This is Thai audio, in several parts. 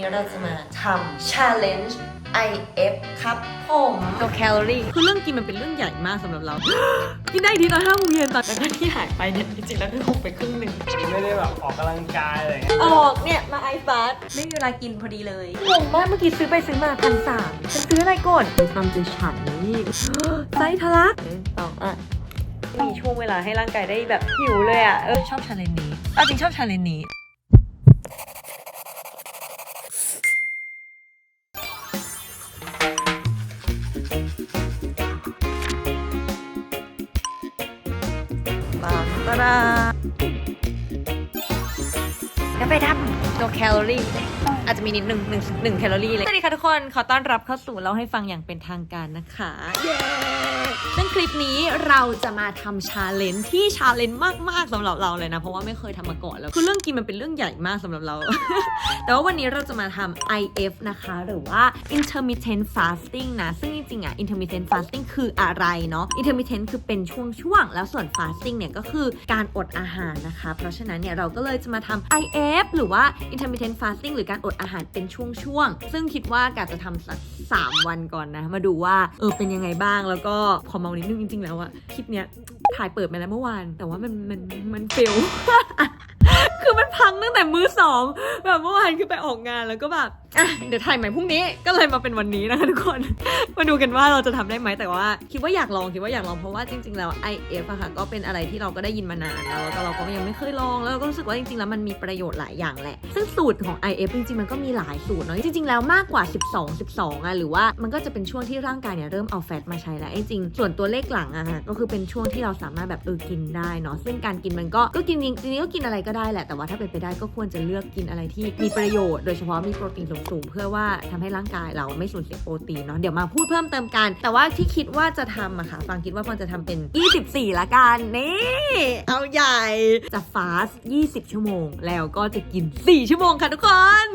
นี้เราจะมาทำ challenge IF ครับผมตัวแคลอรี่คือเรื่องกินมันเป็นเรื่องใหญ่มากสำหรับเรา กินได้ทีตอนห้าโมงเย็นตอนนั้นที่หายไปเนี่ยจริงๆแล้วคือหกไปครึ่งหนึ่งไม่ได้แบบออกกำลังกายอะไรเงี้ยออกเนี่ยมาไอฟาสไม่มีเวลากินพอดีเลยงงมากเมื่อกี้ซื้อไปซื้อมาพันสามฉันซื้ออะไรก่อนไปทำจะฉันนี่ไซส์ทะลักหนึ่งสองอะมีช่วงเวลาให้ร่างกายได้แบบหิวเลยอะเออชอบชาเลนนี้เอาจริงชอบชาเลนนี้ บางตะดาก็ไปทำตัวแคลอรี่ อาจจะมีนิดหนึ่งหนึ่งหนึ่งแคลอรี่เลย สวัสดีค่ะทุกคน ขอต้อนรับเข้าสู่เราให้ฟังอย่างเป็นทางการนะคะ เย้ ซึ่งคลิปนี้เราจะมาทำชาเลนจ์ที่ชาเลนจ์มาก ๆสำหรับเราเลยนะ เพราะว่าไม่เคยทำมาก่อนแล้ว คือเรื่องกินมันเป็นเรื่องใหญ่มากสำหรับเรา แต่ว่าวันนี้เราจะมาทำ IF นะคะ หรือว่า intermittent fasting นะ ซึ่งจริงๆอะ intermittent fasting คืออะไรเนาะ intermittent คือเป็นช่วงๆ แล้วส่วน fasting เนี่ยก็คือการอดอาหารนะคะ เพราะฉะนั้นเนี่ยเราก็เลยจะมาทำ IF หรือว่า intermittent fasting หรือการอดอาหารเป็นช่วงๆ ซึ่งคิดว่ากะจะทำสัก3วันก่อนนะ มาดูว่าเออเป็นยังไงบ้างแล้วก็ขอเมานิดนึงจริง ๆ แล้วอะคลิปเนี้ยถ่ายเปิดมาแล้วเมื่อวาน แต่ว่ามันมันมันเฟล คือมันพังตั้งแต่มือสองแบบเมื่อวานคือไปออกงานแล้วก็แบบอะเดี๋ยวถ่ายใหม่พรุ่งนี้ก็เลยมาเป็นวันนี้นะคะทุกคน มาดูกันว่าเราจะทำได้ไหมแต่ว่า คิดว่าอยากลองคิดว่าอยากลองเพราะว่าจริงๆแล้ว IF อะค่ะก็เป็นอะไรที่เราก็ได้ยินมานานแล้วแล้วก็เราก็ยังไม่เคยลองแล้วเราก็รู้สึกว่าจริงๆแล้วมันมีประโยชน์หลายอย่างแหละ ซึ่งสูตรของ IF จริงๆมันก็มีหลายสูตรเนาะจริงๆแล้วมากกว่า 12 12อะหรือว่ามันก็จะเป็นช่วงที่ร่างกายเนี่ยเริ่มเอาแฟตมาใช้แล้วจริงๆส่วนตัวเลขหลังอะค่ะก็คือเป็นช่วงที่เราสามารถแบบเออกินได้เนาะซึ่งการกินมันก็ก็กินจริงๆก็กินอะไรก็ได้แหละแต่ว่าถ้าเป็นไปได้ก็ควรจะเลือกกินอะไรที่มีประโยชน์โดยเฉพาะมีโปรตีนสูงๆเพื่อว่าทำให้ร่างกายเราไม่สูญเสียโปรตีนเนาะเดี๋ยวมาพูดเพิ่มเติมกัน แต่ว่าที่คิดว่าจะทำอะค่ะฟังคิดว่าฟังจะทำเป็น 24 ละกันนี่เอาใหญ่จะฟาสต์20 ชั่วโมง แล้วก็จะกิน 4 ชั่วโมงค่ะทุกคน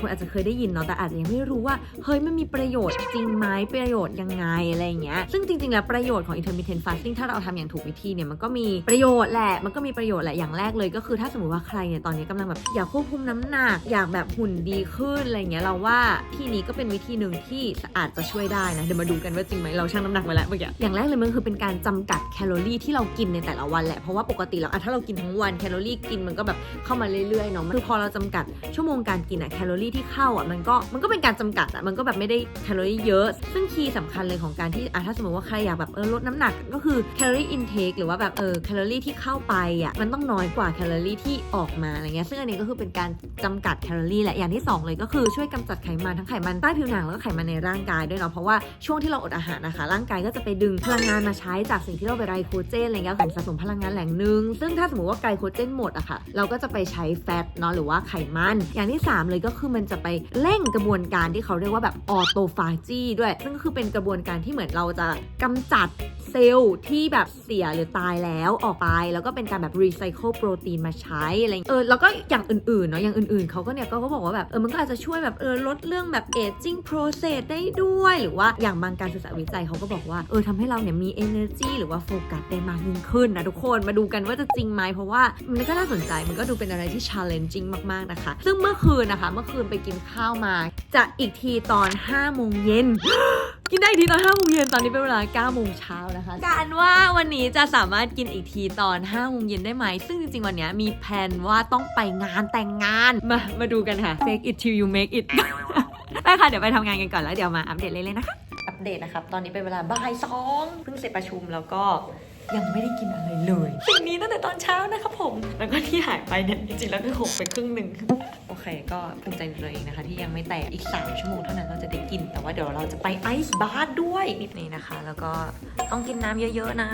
คนอาจจะเคยได้ยินเนาะแต่อาจจะยังไม่รู้ว่าเฮ้ยมันมีประโยชน์จริงไหมประโยชน์ยังไงอะไรเงี้ยซึ่งจริงๆแล้วประโยชน์ของ intermittent fasting ถ้าเราทำอย่างถูกวิธีเนี่ยมันก็มีประโยชน์แหละมันก็มีประโยชน์แหละอย่างแรกเลยก็คือถ้าสมมติว่าใครเนี่ยตอนนี้กำลังแบบอยากควบคุมน้ำหนักอยากแบบหุ่นดีขึ้นอะไรเงี้ยเราว่าที่นี้ก็เป็นวิธีหนึ่งที่อาจจะช่วยได้นะเดี๋ยวมาดูกันว่าจริงไหมเราชั่งน้ำหนักมาแล้วเมื่อกี้อย่างแรกเลยมันคือเป็นการจำกัดแคลอรี่ที่เรากินในแต่ละวันแหละเพราะว่าปกติแล้วถ้าเรากินทั้งวันแคลอรี่กินมันก็แบบเข้ามาเรื่อยๆเนาะคือพอเราจำกัดชั่วโมงการกินอะแคลอรี่ที่เข้าอะมันก็มันก็เป็นการจำกัดอะมันก็แบบไม่ได้แคลอรี่เยอะ ซึ่งคีย์สำคัญเลยของการที่อะถ้าสมมติว่าใครอยากแบบเออลดน้ำหนักก็คือแคลอรี่อินเทคหรือว่าแบบเออแคลอรี่ที่เข้าไปอะมันต้องน้อยกว่าแคลอรี่ที่ออกมาอะไรเงี้ยซึ่งอันนี้ก็คือเป็นการจำกัดแคลอรี่แหละอย่างที่สองเลยก็คือช่วยกำจัดไขมันทั้งไขมันใต้ผิวหนังแล้วก็ไขมันในร่างกายด้วยเนาะเพราะว่าช่วงที่เราอดอาหารนะคะ ร่างกายก็จะไปดึงพลังงานมาใช้จากสิ่งที่เราไปไรโคเจนอะไรเงี้ยของสะสมพลังงานแหล่งหนึ่งซึ่งถ้าสมมติว่าไกลโคเจนหมดอะค่ะเราก็จะไปใช้แฟตเนาะหรือว่าไขมันอย่างที่สามเลยก็คือมันจะไปเร่งกระบวนการที่เขาเรียกว่าแบบออโตฟาจีด้วยซึ่งก็คือเป็นกระบวนการที่เหมือนเราจะกำจัดเซลล์ที่แบบเสียหรือตายแล้วออกไป แล้วก็เป็นการแบบรีไซเคิลโปรตีนมาใช้อะไรเออแล้วก็อย่างอื่นๆเนาะอย่างอื่นๆเขาก็เนี่ยก็เขาบอกว่าแบบเออมันก็อาจจะช่วยแบบเออลดเรื่องแบบเอจจิ้งโปรเซสได้ด้วย หรือว่าอย่างบางการศึกษาวิจัยเขาก็บอกว่าเออทำให้เราเนี่ยมี energy หรือว่าโฟกัสได้มากยิ่งขึ้นนะทุกคนมาดูกันว่าจะจริงไหมเพราะว่ามันก็น่าสนใจมันก็ดูเป็นอะไรที่ challenging มากๆนะคะ ซึ่งเมื่อคืนนะคะ เมื่อคืนไปกินข้าวมา จะอีกทีตอน5โมงเย็นกินได้ทีตอน5โมงเย็นตอนนี้เป็นเวลา9โมงเช้านะคะการว่าวันนี้จะสามารถกินอีกทีตอน5โมงเย็นได้ไหม ซึ่งจริงๆวันนี้มีแผนว่าต้องไปงานแต่งงาน มามาดูกันค่ะ fake it till you make it ไปค่ะ เดี๋ยวไปทำงานกันก่อนแล้วเดี๋ยวมาอัปเดตเลยๆนะคะ อัปเดตนะครับ ตอนนี้เป็นเวลาบ่ายสองเพิ่งเสร็จประชุมแล้วก็ ยังไม่ได้กินอะไรเลยสิ่งนี้ตั้งแต่ตอนเช้านะครับผม แล้วก็ที่หายไปเนี่ยจริงๆแล้วคือหกไปครึ่งหนึ่งโอเค ก็ภูมิใจในตัวเองนะคะ ที่ยังไม่แตกอีก 3 ชั่วโมงเท่านั้นเราจะได้กิน แต่ว่าเดี๋ยวเราจะไปไอซ์บาร์ด้วยนิดนี้นะคะ แล้วก็ต้องกินน้ำเยอะๆนะ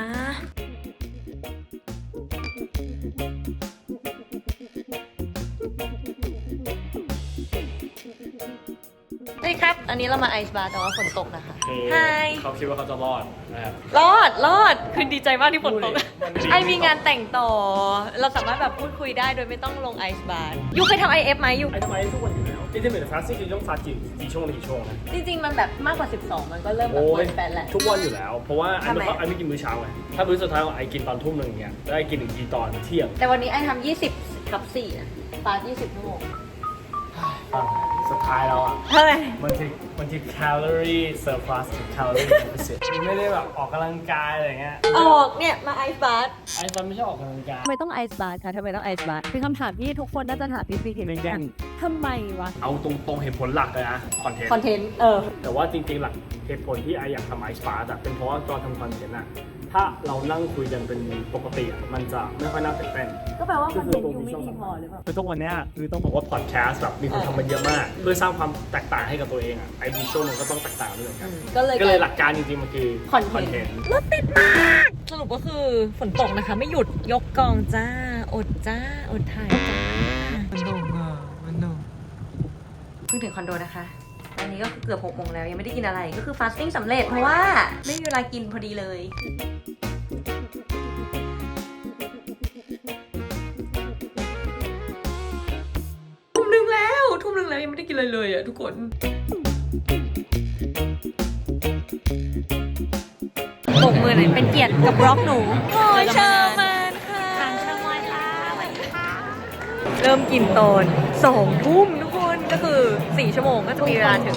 อันนี้เรามาไอซ์บาร์แต่ว่าฝนตกนะคะ คือไฮเขาคิดว่าเขาจะรอดนะครับ รอดรอดคือดีใจมากที่ฝนตกดูดิมันดีไอมีงานแต่งต่อ เราสามารถแบบพูดคุยได้โดยไม่ต้องลงไอซ์บาร์ยูเคยทำไอเอฟไหมยูไอ้ทำไมทุกวันอยู่แล้วที่ที่เป็นฟาสติ้งคือต้องฟาสกี่กี่ช่วงกี่ช่วงนะจริงๆ มันแบบมากกว่า 12 มันก็เริ่มแบบโอ้เปิยดแฟนแหละ ทุกวันอยู่แล้ว เพราะว่าไอ้ทำไม ไม่ไอ้ไม่กินมื้อเช้าไงถ้ามื้อสุดท้ายของไอ้กินตอนทุ่มหนึ่งเงี้ยแล้วไอ้กินอีกทีตอนเที่ยงแต่วันนี้ไอทำ20ทับ4นะฟาส20ชั่วโมง ฟัง สท้ายแล้วอะเท่าไหร่มันคือมันคือ calorie surplus กับ calorie deficit มันไม่ได้แบบออกกำลังกายอะไรเงี้ยออกเนี่ยมาไอซ์บาร์ไอ้ตอนไม่ใช่ออกกำลังกาย ทำไมต้องไอซ์บาร์คะทำไมต้องไอซ์บาร์เป็นคำถามที่ทุกคนน่าจะถามพี่ฟีเหมือนกันทำไมวะ เอาตรงๆเหตุผลหลักเลยนะคอนเทนต์ คอนเทนต์เออ แต่ว่าจริงๆ หลักเหตุผลที่ไออยากทำไอซ์ฟาสอะเป็นเพราะว่าตอนทำคอนเทนต์อะถ้าเรานั่งคุยกันเป็นปกติอะมันจะไม่ค่อยน่าตื่นเต้น ก็แปลว่าคอนเทนต์ยูไม่ดีพอหรือเปล่า คือทุกวันเนี้ยคือต้องบอกว่าพอดแคสต์แบบมีคนทำมันเยอะมาก เพื่อสร้างความแตกต่างให้กับตัวเองอะไอวิชวลมันก็ต้องแตกต่างด้วยเหมือนกัน ก็เลยก็เลยหลักการจริงๆมันคือคอนเทนต์รถติดมาก สรุปก็คือฝนตกนะคะ ไม่หยุดยกกองจ้า อดจ้า อดถ่ายจ้ามันโดนอะมันโดนเพิ่งถึงคอนโดนะคะตอนนี้ก็คือเกือบหกโมงแล้วยังไม่ได้กินอะไรก็คือฟาสติ้งสำเร็จเพราะว่าไม่มีเวลากินพอดีเลยทุ่มหนึ่งแล้ว ทุ่มหนึ่งแล้วยังไม่ได้กินอะไรเลยอะทุกคน ปกมือหน่อยเป็นเกียรติกับบล็อกหนูโอ้ยเชอร์มันค่ะทางช่างไว้ค่ะสวัสดีค่ะเริ่มกินตอนสองทุ่มทุกคนก็คือสี่ชั่วโมงก็จะมีเวลาถึง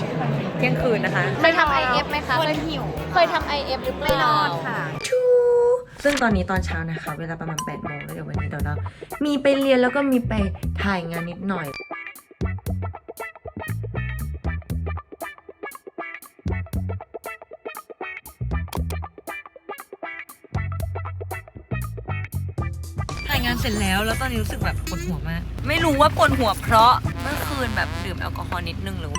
เที่ยงคืนนะคะเคยทำ IF ไหมคะเคยหิวเคยทำ IF หรือเปล่าไม่รอดค่ะชูซึ่งตอนนี้ตอนเช้านะคะ เวลาประมาณ8ปดโมงแล้วเดี๋ยววันนี้เดี๋ยวเรา มีไปเรียนแล้วก็มีไปถ่ายงานนิดหน่อย เสร็จแล้ว แล้วตอนนี้รู้สึกแบบปวดหัวมาก ไม่รู้ว่าปวดหัวเพราะเมื่อคืนแบบดื่มแอลกอฮอล์นิดนึงหรือ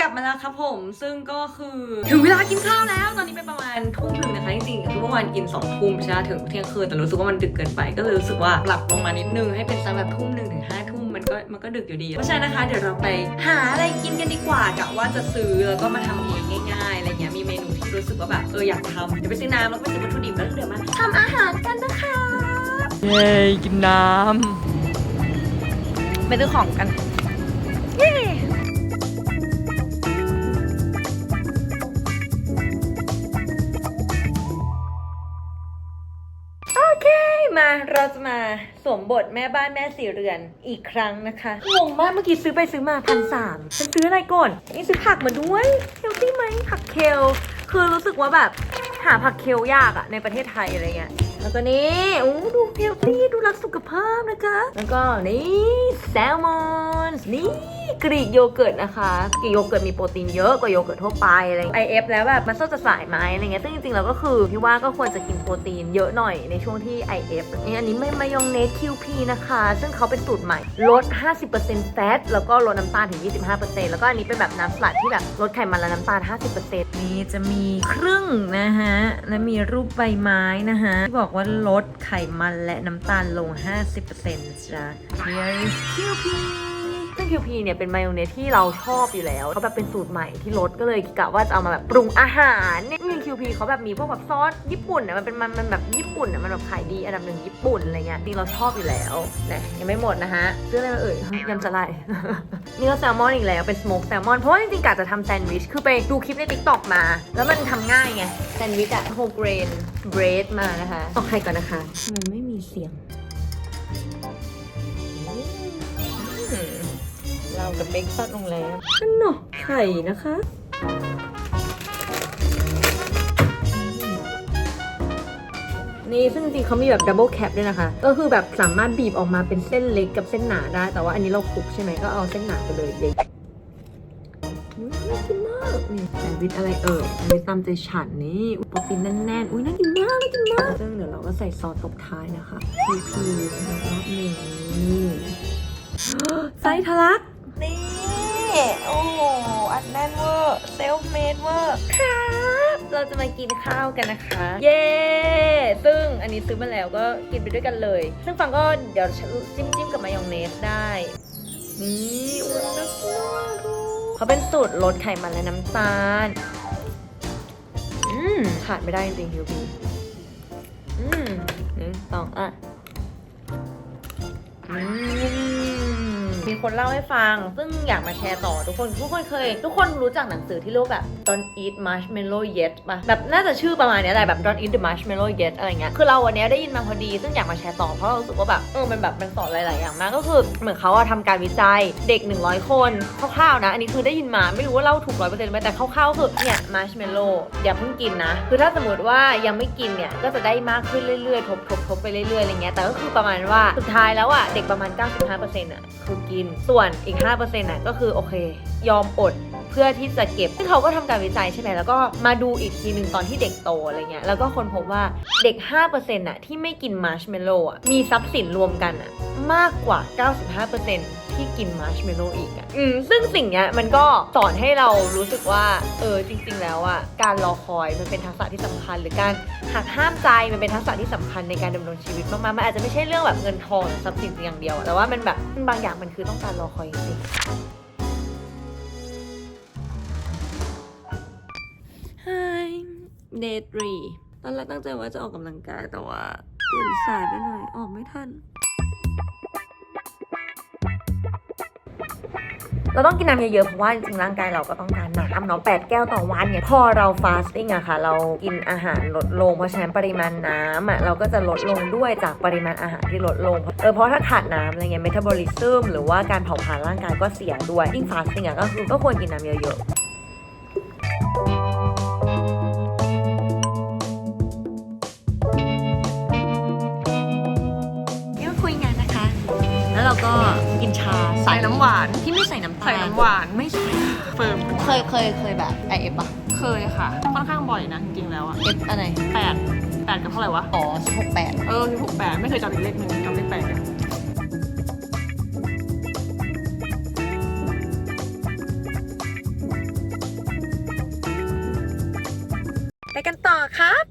กลับมาแล้วครับผมซึ่งก็คือถึงเวลากินข้าวแล้ว ตอนนี้เป็นประมาณทุ่มหนึ่งนะคะจริงๆคือเมื่อวานกินสองทุ่มใช่ไหมถึงเที่ยงคืนแต่รู้สึกว่ามันดึกเกินไป ก็เลยรู้สึกว่าปรับลงมานิดนึงให้เป็นสักแบบทุ่มหนึ่งถึงห้าทุ่มมันก็มันก็ดึกอยู่ดีเพราะฉะนั้นนะคะเดี๋ยวเราไปหาอะไรกินกันดีกว่า กะว่าจะซื้อแล้วก็มาทำเองง่ายๆอะไรเงี้ยมีเม รู้สึกว่าแบบเอออยากทำเดี๋ยวไปซื้อน้ำแล้วก็ไปซื้อวัตถุดิบแล้วเดี๋ยวมาทำอาหารกันนะคะเย้กินน้ำไปซื้อของกันเย้โอเคมาเราจะมาสวมบทแม่บ้านแม่สีเรือนอีกครั้งนะคะงงมากเมื่อกี้ซื้อไปซื้อมาพันสามฉันซื้ออะไรก่อนนี่ซื้อผักมาด้วยเฮลตี้ไหมผักเคล คือรู้สึกว่าแบบหาผักเคลยากอะในประเทศไทยอะไรเงี้ย แล้วก็นี่อู้ดูเฮลตี้ดูรักสุขภาพนะคะ แล้วก็นี่แซลมอนนี่ กรีกโยเกิร์ตนะคะกรีกโยเกิร์ตมีโปรตีนเยอะกว่าโยเกิร์ตทั่วไปอะไรไอเอฟแล้วแบบมันส้จะสายไหมอะไรเงี้ยซึ่งจริงๆแล้วก็คือพี่ว่าก็ควรจะกินโปรตีนเยอะหน่อยในช่วงที่ IF อันนี้ไม่มายองเนส QP นะคะ ซึ่งเขาเป็นสูตรใหม่ลด 50%แฟตแล้วก็ลดน้ำตาลถึง 25%แล้วก็อันนี้เป็นแบบน้ำสลัดที่แบบลดไขมันและน้ำตาล 50%นี่จะมีครึ่งนะฮะ และมีรูปใบไม้นะฮะ ที่บอกว่าลดไขมันและน้ำตาลลง 50%นะจ้ะ Here is QP ซึ่ง QP เนี่ยเป็นมายองเนสที่เราชอบอยู่แล้วเขาแบบเป็นสูตรใหม่ที่ลดก็เลยกะว่าจะเอามาแบบปรุงอาหารเนี่ยจริง QP เขาแบบมีพวกแบบซอสญี่ปุ่นอะมันเป็นมันมันแบบญี่ปุ่นอะมันแบบขายดีอันดับหนึ่งญี่ปุ่นอะไรเงี้ยจริงเราชอบอยู่แล้วนะยังไม่หมดนะฮะซื้ออะไรมาเอ่ยยำสไลด์นี่ก็แซลมอนอีกแล้วเป็นสโมกแซลมอนเพราะว่าจริงๆกะจะทำแซนด์วิชคือไปดูคลิปใน t ิ k t o k มา แล้วมันทำง่ายไงแซนด์วิชอะโฮเกรนเบรดมานะคะเอาไข่ก่อนนะคะมันไม่มีเสียง เรากับเบคซัดลงแล้วนั่นเนาะไข่นะคะนี่ซึ่งจริงเขามีแบบดับเบิลแคปด้วยนะคะ ก็คือแบบสามารถบีบออกมาเป็นเส้นเล็กกับเส้นหนาได้ แต่ว่าอันนี้เราคลุกใช่ไหมก็เอาเส้นหนาไปเลยเด็กน่ากินมากนี่แซนด์วิชอะไรเอ่ยแซนด์วิชตามใจฉันนี่อุ๊ยโปรตีนแน่นๆ อุ้ยน่ากินมากน่ากินมากซึ่งเดี๋ยวเราก็ใส่ซอสตบท้ายนะคะพีพีรอบหนึ่งนี่ไส้ทะลัก โอ้โห อัดแน่นเวอร์ เซลฟ์เมดเวอร์ ครับ เราจะมากินข้าวกันนะคะ เย้ ซึ่งอันนี้ซื้อมาแล้วก็กินไปด้วยกันเลย ซึ่งฟังก็เดี๋ยวจิ้มจิ้มกับมายองเนสได้ นี่อุ้ยน่ากินเขาเป็นสูตรลดไขมันและน้ำตาล อืมขาดไม่ได้จริงๆคิวบีอืมหนึ่งสองอะ อืม มีคนเล่าให้ฟัง ซึ่งอยากมาแชร์ต่อทุกคน ทุกคนเคย ทุกคนรู้จักหนังสือที่เรียกว่าแบบ Don't eat marshmallow yet ป่ะแบบน่าจะชื่อประมาณนี้แหละแบบ Don't eat the marshmallow yet อะไรเงี้ยคือเราวันนี้ได้ยินมาพอดี ซึ่งอยากมาแชร์ต่อเพราะเรารู้สึกว่าแบบเออมันแบบมันสอนหลาย ๆ อย่างมากก็คือเหมือนเขาอะทำการวิจัยเด็ก 100 คนคร่าว ๆ นะ อันนี้คือได้ยินมาไม่รู้ว่าเล่าถูกร้อยเปอร์เซ็นต์ไหมแต่คร่าวๆคือเนี่ย marshmallow อย่าเพิ่งกินนะ คือถ้าสมมติว่ายังไม่กินเนี่ยก็จะได้มากขึ้นเรื่อย ๆ ทบทบทบไปเรื่อย ๆ อะไรเงี้ยแต่ก็คือประมาณว่าสุดท้ายแล้วอะเด็กประมาณ 95%อะคือกินส่วนอีก5%อะก็คือโอเค ยอมอดเพื่อที่จะเก็บซึ่งเขาก็ทำการวิจัยใช่ไหมแล้วก็มาดูอีกทีหนึ่งตอนที่เด็กโตอะไรเงี้ย แล้วก็คนพบว่าเด็ก 5%น่ะที่ไม่กินมาร์ชเมลโล่อะมีทรัพย์สินรวมกันอะมากกว่า 95% ที่กินมาร์ชเมลโล่อีกอะอืมซึ่งสิ่งเนี้ยมันก็สอนให้เรารู้สึกว่า เออจริง ๆ แล้วอะการรอคอยมันเป็นทักษะที่สำคัญ หรือการหักห้ามใจมันเป็นทักษะที่สำคัญในการดำรงชีวิตมากๆมันอาจจะไม่ใช่เรื่องแบบเงินทองหรือทรัพย์สินอย่างเดียวอะแต่ว่ามันแบบบางอย่างมันคือต้องการรอคอยจริงๆ Hi Day 3ตอนแรกตั้งใจว่าจะออกกำลังกายแต่ว่าตื่นสายไปหน่อยออกไม่ทัน เราต้องกินน้ำเยอะๆเพราะว่าจริงๆร่างกายเราก็ต้องการน้ำเนาะ8แก้วต่อวันเนี่ยพอเราฟาสติ้งอะค่ะ เรากินอาหารลดลง เพราะฉะนั้นปริมาณน้ำอะเราก็จะลดลงด้วยจากปริมาณอาหารที่ลดลงเออเพราะถ้าขาดน้ำอะไรเงี้ยเมตาบอลิซึมหรือว่าการเผาผลาญร่างกายก็เสียด้วยยิ่งฟาสติ้งอะก็คือก็ควรกินน้ำเยอะๆนี่มาคุยงานนะคะแล้วเราก็กินชาใส่น้ำหวาน ไม่ใส่น้ำตาลใส่น้ำหวานไม่ใส่เฟิร์มเคยเคยเคยแบบไอเอฟปะเคยค่ะ ค่อนข้างบ่อยนะจริงๆแล้วอะเอฟอะไรแปดแปดกับเท่าไหร่วะอ๋อสิบหกแปดเออที่หกแปดไม่เคยจำอีกเลขหนึ่งจำเลขแปดเนี่ย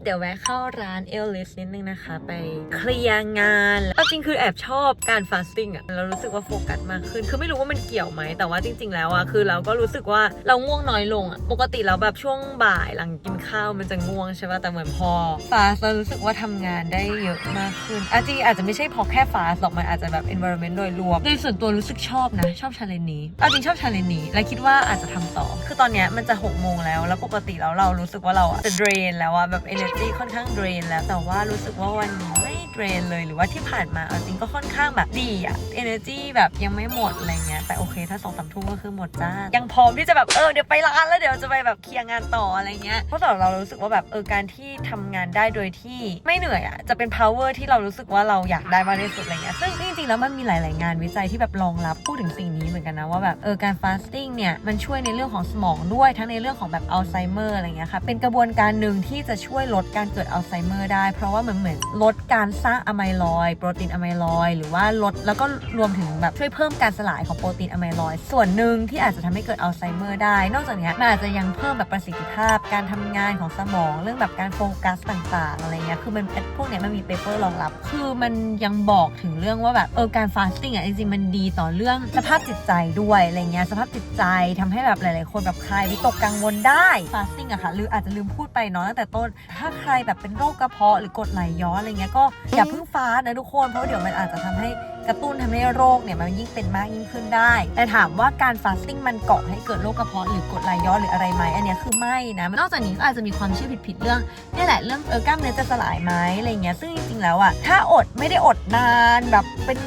ดี๋ยวแวะเข้าร้านเอลลิสนิดนึงนะคะ ไปเคลียร์งานเอาจริงคือแอบชอบการฟาสติ้งอะเรารู้สึกว่าโฟกัสมากขึ้น คือไม่รู้ว่ามันเกี่ยวไหม แต่ว่าจริง ๆ แล้วอะคือเราก็รู้สึกว่าเราง่วงน้อยลงอะปกติเราแบบช่วงบ่ายหลังกินข้าวมันจะง่วงใช่ป่ะแต่เหมือนพอฟาสเรารู้สึกว่าทำงานได้เยอะมากขึ้นอะจริงอาจจะไม่ใช่เพอแค่ฟาสหรอกมันอาจจะแบบ environment โดยรวมโดยส่วนตัวรู้สึกชอบนะ ชอบชาเลนนี้อาจริงชอบชาเลนนี้ และคิดว่าอาจจะทำต่อ คือตอนเนี้ยมันจะ6โมงแล้วแล้วปกติแล้วเรารู้สึกว่าเราอะจะ drain แล้วอะแบบ energy ดีค่อนข้าง drain แล้วแต่ว่ารู้สึกว่าวันนี้ ไม่ drain เลยหรือว่าที่ผ่านมาเอาจริงก็ค่อนข้างแบบดีอะ energy แบบยังไม่หมดอะไรเงี้ยแต่โอเคถ้าสองสามทุ่มก็คือหมดจ้า ยังพร้อมที่จะแบบเออเดี๋ยวไปร้านแล้วเดี๋ยวจะไปแบบเคลียร์งานต่ออะไรเงี้ยเพราะสำหรับเรารู้สึกว่าแบบเออการที่ทำงานได้โดยที่ไม่เหนื่อยอะจะเป็น power ที่เรารู้สึกว่าเราอยากได้มากที่สุดอะไรเงี้ยซึ่งจริงๆแล้วมันมีหลาย ๆ งานวิจัยที่แบบรองรับพูดถึงสิ่งนี้เหมือนกันนะว่าแบบเออการ fasting เนี่ยมันช่วยในเรื่องของสมองด้วยทั้งในเรื่องของแบบอัลไซเมอร์อะไรเงี้ยค่ะเป็นกระบวนการหนึ่งที่จะช่วยลดการเกิดอัลไซเมอร์ได้ เพราะว่ามันเหมือนลดการสร้างอะไมลอยโปรตีนอะไมลอยหรือว่าลดแล้วก็รวมถึงแบบช่วยเพิ่มการสลายของโปรตีนอะไมลอยส่วนหนึ่งที่อาจจะทำให้เกิดอัลไซเมอร์ได้ นอกจากนี้มันอาจจะยังเพิ่มแบบประสิทธิภาพ การทำงานของสมอง เรื่องแบบการโฟกัสต่างๆอะไรเงี้ยคือมันพวกเนี้ยมันมีเปเปอร์รองรับ คือมันยังบอกถึงเรื่องว่าแบบเออการฟาสติ้งอะจริงๆมันดีต่อเรื่องสภาพจิตใจด้วยอะไรเงี้ยสภาพจิตใจทำให้แบบหลาย ๆ คนแบบคลายวิตกกังวลได้ฟาสติ้งอะค่ะหรืออาจจะลืมพูดไปเนาะตั้งแต่ต้นถ้าใครแบบเป็นโรคกระเพาะหรือกรดไหลย้อนอะไรเงี้ยก็อย่าเพิ่งฟาส์นะทุกคน เพราะเดี๋ยวมันอาจจะทำให้กระตุ้นทำให้โรคเนี่ยมันยิ่งเป็นมากยิ่งขึ้นได้ แต่ถามว่าการฟาสติ้งมันเกาะให้เกิดโรคกระเพาะหรือกดไหลย้อนหรืออะไรไหมอันนี้คือไม่นะ นอกจากนี้ก็อาจจะมีความเชื่อผิดๆเรื่องนี่แหละเรื่องเออกล้ามเนื้อจะสลายไหมอะไรเงี้ย ซึ่งจริงๆแล้วอะถ้าอดไม่ได้อดนานแบบเป็น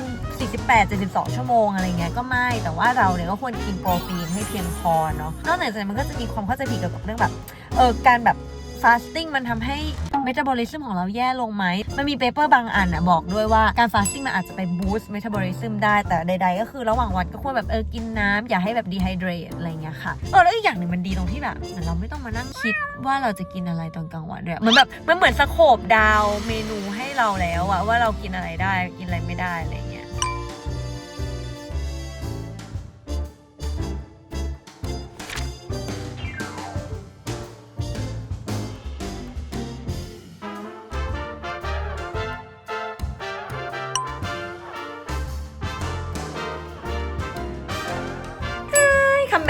48 72 ชั่วโมงอะไรเงี้ยก็ไม่ แต่ว่าเราเนี่ยก็ควรกินโปรตีนให้เพียงพอเนาะนอกจากนั้นมันก็จะมีความเข้าใจผิดเกี่ยวกับเรื่องแบบเออการแบบ ฟาสติ้งมันทำให้เมตาบอลิซึมของเราแย่ลงไหม มันมีเปเปอร์บางอันอะบอกด้วยว่าการฟาสติ้งมันอาจจะไปบูสต์เมตาบอลิซึมได้ แต่ใด ๆ ก็คือระหว่างวันก็ควรแบบเออกินน้ำอย่าให้แบบดีไฮเดรตอะไรเงี้ยค่ะ เออแล้วอีกอย่างหนึ่งมันดีตรงที่แบบเหมือนเราไม่ต้องมานั่งคิดว่าเราจะกินอะไรตอนกลางวันด้วยมือนแบบมันเหมือนสโคบดาวเมนูให้เราแล้วอะว่าเรากินอะไรได้กินอะไรไม่ได้เงี้ย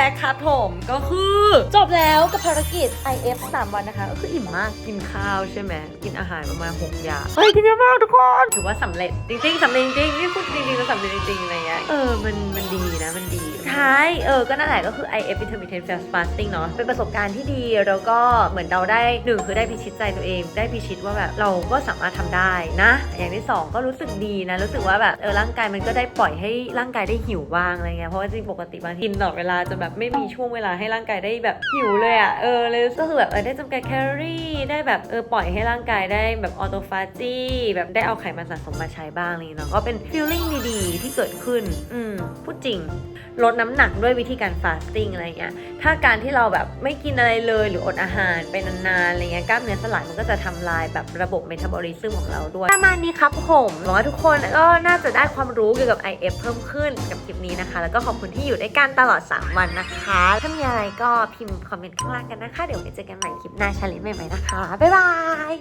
แบ็กครับผมก็คือ จบแล้วกับภารกิจ IF 3 วันนะคะ ก็คืออิ่มมากกินข้าวใช่ไหมกินอาหารประมาณ6อย่างเฮ้ยกินเยอะมากทุกคนถือว่าสำเร็จจริงๆสำเร็จจริงๆนี่พูดจริงๆแล้วสำเร็จจริงๆอะไรเงี้ยเออมันมันดีนะมันดีสุด ท้ายเออก็นั่นแหละก็คือ IF intermittent fasting เนาะเป็นประสบการณ์ที่ดีแล้วก็เหมือนเราได้หนึ่งคือได้พิชิตใจตัวเอง ได้พิชิตว่าแบบเราก็สามารถทำได้นะ อย่างที่สองก็รู้สึกดีนะ รู้สึกว่าแบบเออร่างกายมันก็ได้ปล่อยให้ร่างกายได้หิวบ้างอะไรเงี้ยเพราะว่าจริงปกติบางทีกินตลอดเวลาจะแบบไม่มีช่วงเวลาให้ร่างกายได้แบบหิวเลยอะ่ะเออเลยก็คือแบบเออได้จำกัดแคลอรี่ได้แบบเออปล่อยให้ร่างกายได้แบบออโตฟาจีแบบได้เอาไขมันสะสมมาใช้บ้างเงี้ยเนาะก็เป็นฟีลลิ่งดีๆ ที่เกิดขึ้นอืมพูดจริงลดน้ำหนักด้วยวิธีการฟาสติ้งอะไรเงี้ย ถ้าการที่เราแบบไม่กินอะไรเลยหรืออดอาหารไปนานๆอะไรเงี้ยกล้ามเนื้อสลายมันก็จะทำลายแบบระบบเมตาบอลิซึมของเราด้วย ประมาณนี้ครับผมหวังว่าทุกคนก็น่าจะได้ความรู้เกี่ยวกับ IF เพิ่มขึ้นกับคลิปนี้นะคะ แล้วก็ขอบคุณที่อยู่ด้วยกันตลอด 3 วันนะคะ ถ้ามีอะไรก็พิมพ์คอมเมนต์ข้างล่างกันนะคะ เดี๋ยวไว้เจอกันใหม่คลิปหน้าชาเลนจ์ใหม่ๆนะคะ บ๊ายบาย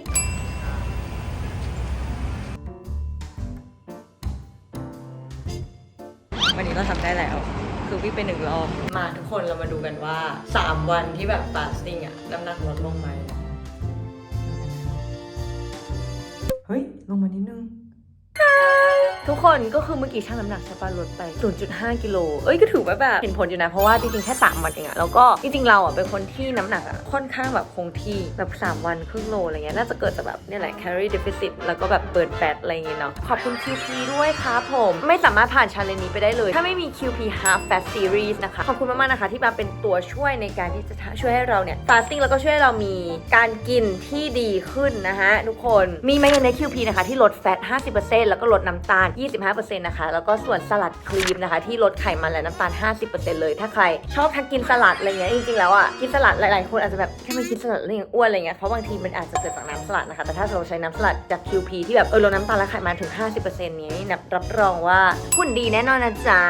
วันนี้เราทำได้แล้ว คือวิ่งไปหนึ่งรอบ มาทุกคนเรามาดูกันว่า 3 วันที่แบบฟาสติ้งอะน้ำหนักลดลงไหม เฮ้ย ลงมานิดนึง คนก็คือเมื่อกี้ชั่งน้ำหนักใช่ปะลดไป 0.5 กิโล เอ้ยก็ถือว่าแบบเห็นผลอยู่นะ เพราะว่าจริงๆ แค่ 3 วันเองอะแล้วก็จริงๆ เราอะเป็นคนที่น้ำหนักอะค่อนข้างแบบคงที่แบบ 3 วันครึ่งโลอะไรเงี้ยน่าจะเกิดจากแบบนี่แหละ calorie deficit แล้วก็แบบเบิร์นแฟตอะไรเงี้ยเนาะขอบคุณ QP ด้วยครับผม ไม่สามารถผ่านชาเลนจ์นี้ไปได้เลย ถ้าไม่มี QP Half Fat Series นะคะขอบคุณมากๆนะคะ ที่มาเป็นตัวช่วยในการที่จะช่วยให้เราเนี่ย fasting แล้วก็ช่วยให้เรามีการกินที่ดีขึ้นนะฮะทุกคนมีมายองเนส QP นะคะที่ลดแฟต 50%แล้วก็ลดน้ำตาล25%นะคะ แล้วก็ส่วนสลัดครีมนะคะ ที่ลดไขมันและน้ำตาล 50%เลย ถ้าใครชอบทั้งกินสลัดอะไรเงี้ย จริงๆ แล้วอะ กินสลัดหลายๆ คนอาจจะแบบแค่ไม่กินสลัดแล้วยังอ้วนอะไรเงี้ย เพราะบางทีมันอาจจะเกิดจากน้ำสลัดนะคะ แต่ถ้าเราใช้น้ำสลัดจาก QP ที่แบบเออลดน้ำตาลและไขมันถึง 50%นี้นับรับรองว่าหุ่นดีแน่นอนนะจ๊ะ